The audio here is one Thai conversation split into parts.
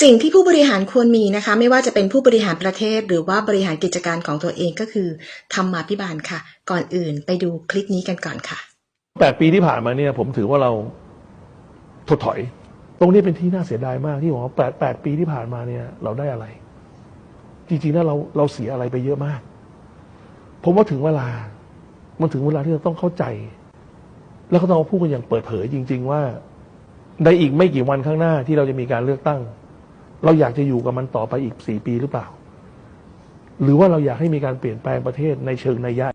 สิ่งที่ผู้บริหารควรมีนะคะ ไม่ว่าจะเป็นผู้บริหารประเทศ หรือว่าบริหารกิจการของตัวเองก็คือธรรมาภิบาลค่ะ ก่อนอื่นไปดูคลิปนี้กันก่อนค่ะแปดปีที่ผ่านมาเนี่ย ผมถือว่าเราถดถอย ตรงนี้เป็นที่น่าเสียดายมากที่บอกว่าแปดแปดปีที่ผ่านมาเนี่ย เราได้อะไร จริงๆแล้วเราเราเสียอะไรไปเยอะมาก ผมว่าถึงเวลา มันถึงเวลาที่เราต้องเข้าใจ แล้วก็ต้องพูดกันอย่างเปิดเผยจริง ๆ ว่าในอีกไม่กี่วันข้างหน้าที่เราจะมีการเลือกตั้ง เราอยากจะอยู่กับมันต่อไปอีกสี่ปีหรือเปล่า หรือว่าเราอยากให้มีการเปลี่ยนแปลงประเทศในเชิงนัยยะ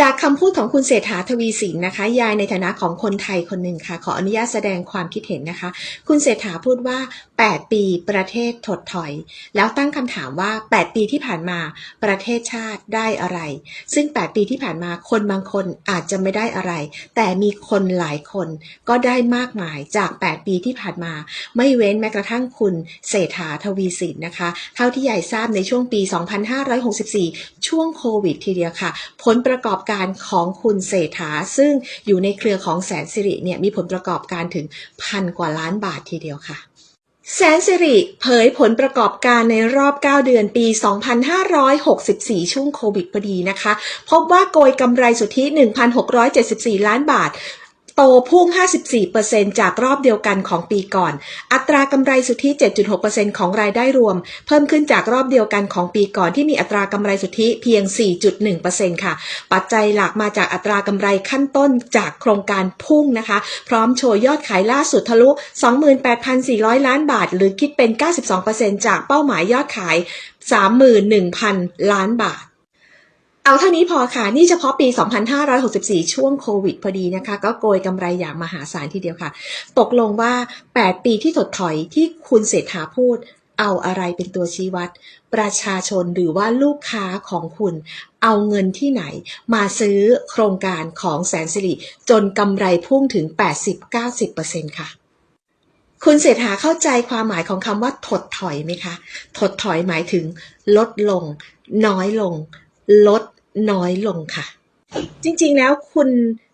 จากคำพูดของคุณเศรษฐาทวีสินนะคะ ยายในฐานะของคนไทยคนหนึ่งค่ะ ขออนุญาตแสดงความคิดเห็นนะคะ คุณเศรษฐาพูดว่า 8 ปีประเทศถดถอย แล้วตั้งคำถามว่า 8 ปีที่ผ่านมาประเทศชาติได้อะไร ซึ่ง 8 ปีที่ผ่านมาคนบางคนอาจจะไม่ได้อะไร แต่มีคนหลายคนก็ได้มากมายจาก 8 ปีที่ผ่านมา ไม่เว้นแม้กระทั่งคุณเศรษฐาทวีสินนะคะ เท่าที่ยายทราบในช่วงปี 2564 ช่วงโควิดทีเดียวค่ะ ผลประกอบการของคุณเศรษฐา ซึ่งอยู่ในเครือของแสนสิริเนี่ยมีผลประกอบการถึงพันกว่าล้านบาททีเดียวค่ะแสนสิริเผยผลประกอบการในรอบ 9 เดือนปี 2564 ช่วงโควิดพอดีนะคะ พบว่าโกยกำไรสุทธิ 1,674 ล้านบาท โตพุ่ง 54%จากรอบเดียวกันของปีก่อน อัตรากำไรสุทธิ 7.6%ของรายได้รวม เพิ่มขึ้นจากรอบเดียวกันของปีก่อนที่มีอัตรากำไรสุทธิเพียง 4.1%ค่ะ ปัจจัยหลักมาจากอัตรากำไรขั้นต้นจากโครงการพุ่งนะคะ พร้อมโชว์ยอดขายล่าสุดทะลุ 28,400 ล้านบาท หรือคิดเป็น 92%จากเป้าหมายยอดขาย 31,000 ล้านบาท เอาเท่านี้พอค่ะ นี่เฉพาะปี 2564 ช่วงโควิดพอดีนะคะ ก็โกยกำไรอย่างมหาศาลทีเดียวค่ะ ตกลงว่า 8 ปีที่ถดถอยที่คุณเศรษฐาพูด เอาอะไรเป็นตัวชี้วัด ประชาชนหรือว่าลูกค้าของคุณ เอาเงินที่ไหน มาซื้อโครงการของแสนสิริจนกำไรพุ่งถึง 80-90%ค่ะคุณเศรษฐาเข้าใจความหมายของคำว่าถดถอยไหมคะ ถดถอยหมายถึง ลดลง น้อยลง ลด น้อยลงค่ะ จริงๆแล้วคุณ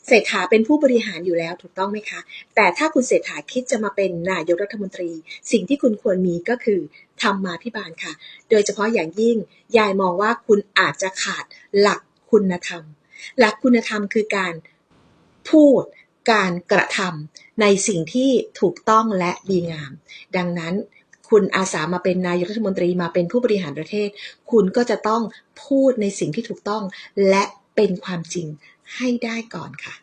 เศรษฐาเป็นผู้บริหารอยู่แล้วถูกต้องไหมคะ แต่ถ้าคุณเศรษฐาคิดจะมาเป็นนายกรัฐมนตรี สิ่งที่คุณควรมีก็คือธรรมาภิบาลค่ะ โดยเฉพาะอย่างยิ่งยายมองว่าคุณอาจจะขาดหลักคุณธรรม หลักคุณธรรมคือการพูดการกระทำในสิ่งที่ถูกต้องและดีงาม ดังนั้น คุณอาสามาเป็นนายกรัฐมนตรีมาเป็นผู้บริหารประเทศ คุณก็จะต้องพูดในสิ่งที่ถูกต้อง และเป็นความจริงให้ได้ก่อนค่ะ